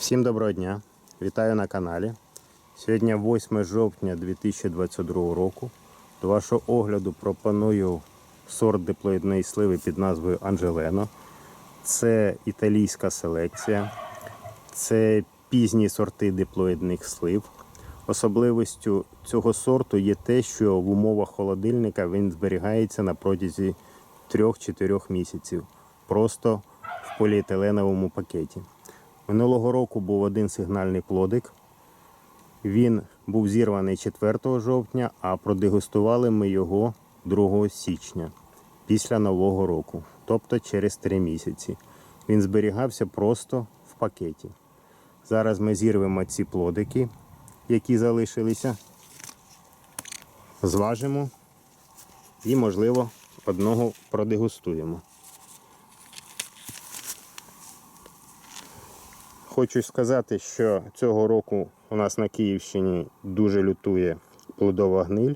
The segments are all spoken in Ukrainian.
Всім доброго дня! Вітаю на каналі. Сьогодні 8 жовтня 2022 року. До вашого огляду пропоную сорт диплоїдної сливи під назвою Анжелено. Це італійська селекція. Це пізні сорти диплоїдних слив. Особливістю цього сорту є те, що в умовах холодильника він зберігається на протязі 3-4 місяців. Просто в поліетиленовому пакеті. Минулого року був один сигнальний плодик. Він був зірваний 4 жовтня, а продегустували ми його 2 січня після Нового року, тобто через 3 місяці. Він зберігався просто в пакеті. Зараз ми зірвемо ці плодики, які залишилися, зважимо і, можливо, одного продегустуємо. Хочу сказати, що цього року у нас на Київщині дуже лютує плодова гниль.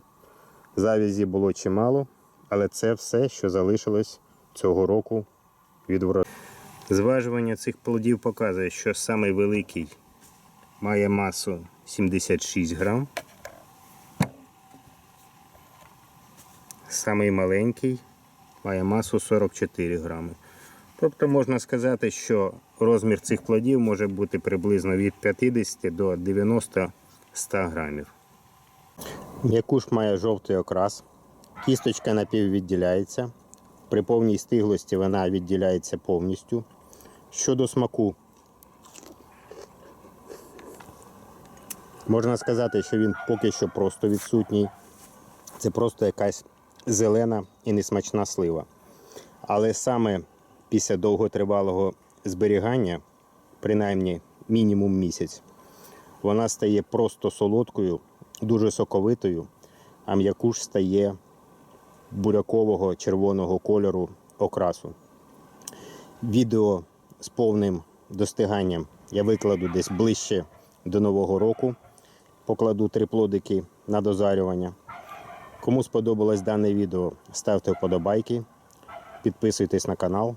Завязі було чимало, але це все, що залишилось цього року від врожаю. Зважування цих плодів показує, що самий великий має масу 76 грам. Самий маленький має масу 44 грами. Тобто можна сказати, що розмір цих плодів може бути приблизно від 50 до 90-100 грамів. М'якуш має жовтий окрас, кісточка напіввідділяється. При повній стиглості вона відділяється повністю. Щодо смаку, можна сказати, що він поки що просто відсутній. Це просто якась зелена і несмачна слива. Але саме після довготривалого зберігання, принаймні мінімум місяць, вона стає просто солодкою, дуже соковитою, а м'якуш стає бурякового червоного кольору окрасу. Відео з повним достиганням я викладу десь ближче до Нового року. Покладу три плодики на дозарювання. Кому сподобалось дане відео, ставте вподобайки, підписуйтесь на канал.